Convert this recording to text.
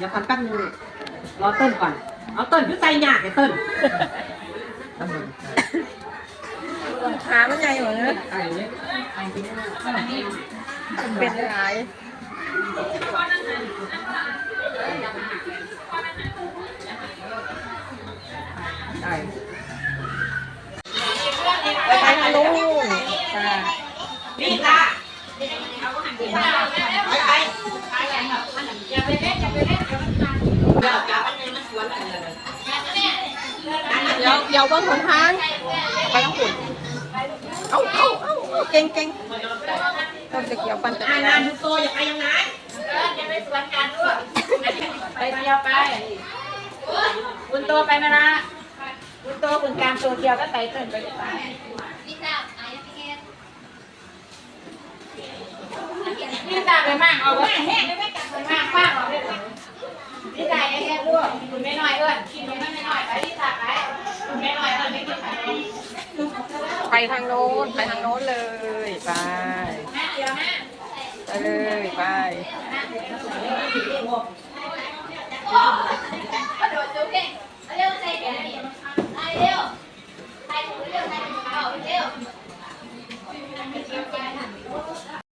เดี๋ยวพันแป๊บนึงรอเติ้ลก่อน เอาเติ้ลยุ้ยใจหยาดเนี่ยเติ้ลขามันใหญ่เหมือนกันไอ้เนี่ยไอ้ที่นี่เป็นหลายไอ้ไปทางนู้นค่ะ เดี๋ยวเดี๋ยวเบิ่งหนทางไปทางฝุ่นเอ้าเอ้าเอ้าเอ้าเก่งเก่งต้นตะเกียวปันตะงาเกีนยงานวทุกตัวอย่าไปยังไงไปเที่ยวไปคุณโตไปนะนะคุณโตคุณการโตเที่ยวก็ไต่เตินไปเลยไปนี่ตาไปมากเอาไว้แห้งไม่ตัดไปมากป้าเอาเลยนี่ตาแค่ลูกคุณไม่น้อยเอิ้นกินไม่ไม่น้อยไปนี่ตา ไปทางโน้น ไปทางโน้นเลย ไปไปเลยไปดดจุ๊กเก่งเป